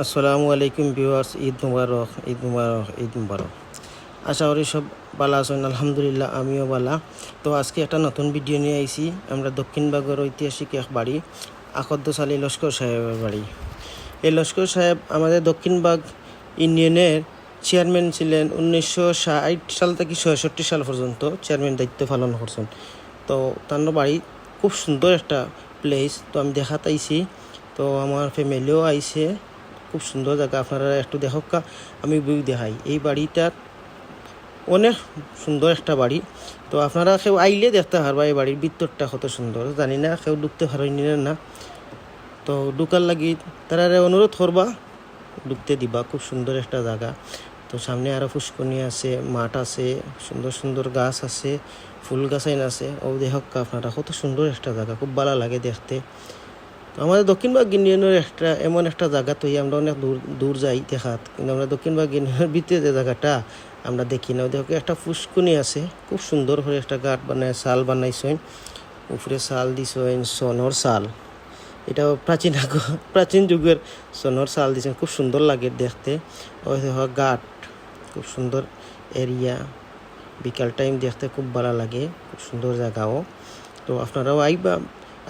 আসসালামু আলাইকুম ভিউয়ার্স, ঈদ মুবারক ঈদ মুবারক ঈদ মুবারক। আশা করি সব বালা আছেন, আলহামদুলিল্লাহ আমিও বালা তো আজকে একটা নতুন ভিডিও নিয়ে আইছি, আমরা দক্ষিণবাগের ঐতিহাসিক এক বাড়ি, আকদ্দস আলী লস্কর সাহেবের বাড়ি। এই লস্কর সাহেব আমাদের দক্ষিণবাগ ইউনিয়নের চেয়ারম্যান ছিলেন উনিশশো ষাট সাল থেকে ছয়ষট্টি সাল পর্যন্ত, চেয়ারম্যান দায়িত্ব পালন করছেন। তো তার বাড়ি খুব সুন্দর একটা প্লেস তো আমি দেখাতে আইছি। তো আমার ফ্যামিলিও আইছে। খুব সুন্দর জায়গা আপনারা একটু দেখক কা, আমি ভিউ দেখাই। এই বাড়িটার অনেক সুন্দর একটা বাড়ি। তো আপনারা কেউ আইলে দেখতে পারবা এই বাড়ির ভিতরটা কত সুন্দর। জানি না কেউ ঢুকতে পারেন না তো ঢুকার লাগি তারা অনুরোধ করবা ঢুকতে দিবা। খুব সুন্দর একটা জায়গা। তো সামনে আরও পুষ্করণী আছে মাঠ আছে সুন্দর সুন্দর গাছ আছে ফুল গাছাইন আছে। ও দেখক্কা আপনারা কত সুন্দর একটা জায়গা। খুব ভালো লাগে দেখতে। তো আমাদের দক্ষিণবাগ ইউনিয়নের একটা এমন একটা জায়গা তো আমরা অনেক দূর দূর যাই দেখাত। কিন্তু আমরা দক্ষিণবাগ ইউনিয়নের ভিতরে যে জায়গাটা আমরা দেখি না। দেখো একটা পুষ্কুনি আছে। খুব সুন্দর করে একটা গাঠ বানায় সাল বানাইছেন। উপরে সাল দিছেন, সনর সাল এটা প্রাচীন আগ- প্রাচীন যুগের সনর সাল দিছেন। খুব সুন্দর লাগে দেখতে। ওই গাঠ খুব সুন্দর এরিয়া। বিকাল টাইম দেখতে খুব ভালো লাগে। খুব সুন্দর জায়গাও। তো আপনারাও আইবা।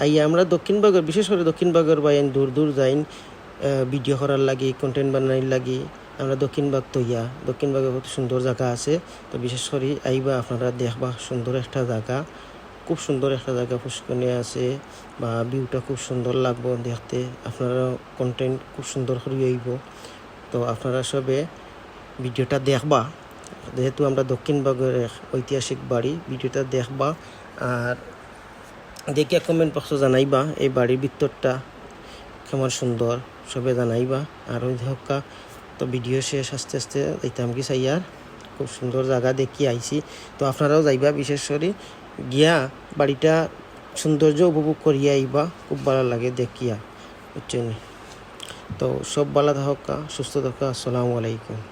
আইয়া আমরা দক্ষিণবাগের বিশেষ করে দক্ষিণবাগের বাইন দূর দূর যাইন ভিডিও করার লাগি কন্টেন্ট বানানোর লাগি। আমরা দক্ষিণবাগ তৈয়া দক্ষিণবাগে কত সুন্দর জায়গা আছে। তো বিশেষ করে আইবা আপনারা দেখবা সুন্দর একটা জায়গা। খুব সুন্দর একটা জায়গা পুষ্কনে আছে বা ভিউটা খুব সুন্দর লাগবো দেখতে। আপনারা কন্টেন্ট খুব সুন্দর করে আইব। তো আপনারা সবে ভিডিওটা দেখবা। যেহেতু আমরা দক্ষিণবাগের এক ঐতিহাসিক বাড়ি, ভিডিওটা দেখবা। আর দেখে কমেন্ট বক্সে জানাইবা, এই বাড়ির ভিতরটা কেমন সুন্দর, সবে জানাইবা। আর ওই হক্কা তো ভিডিও শেষ, আস্তে আস্তে যাইতাম কি চাই আর? খুব সুন্দর জায়গা দেখি আইছি। তো আপনারাও যাইবা, বিশেষ করে গিয়া বাড়িটা সৌন্দর্য উপভোগ করিয়া আইবা, খুব ভালো লাগে দেখিয়া, বুঝছেন? তো সব ভালো থাকা সুস্থ থাকা, আসসালামু আলাইকুম।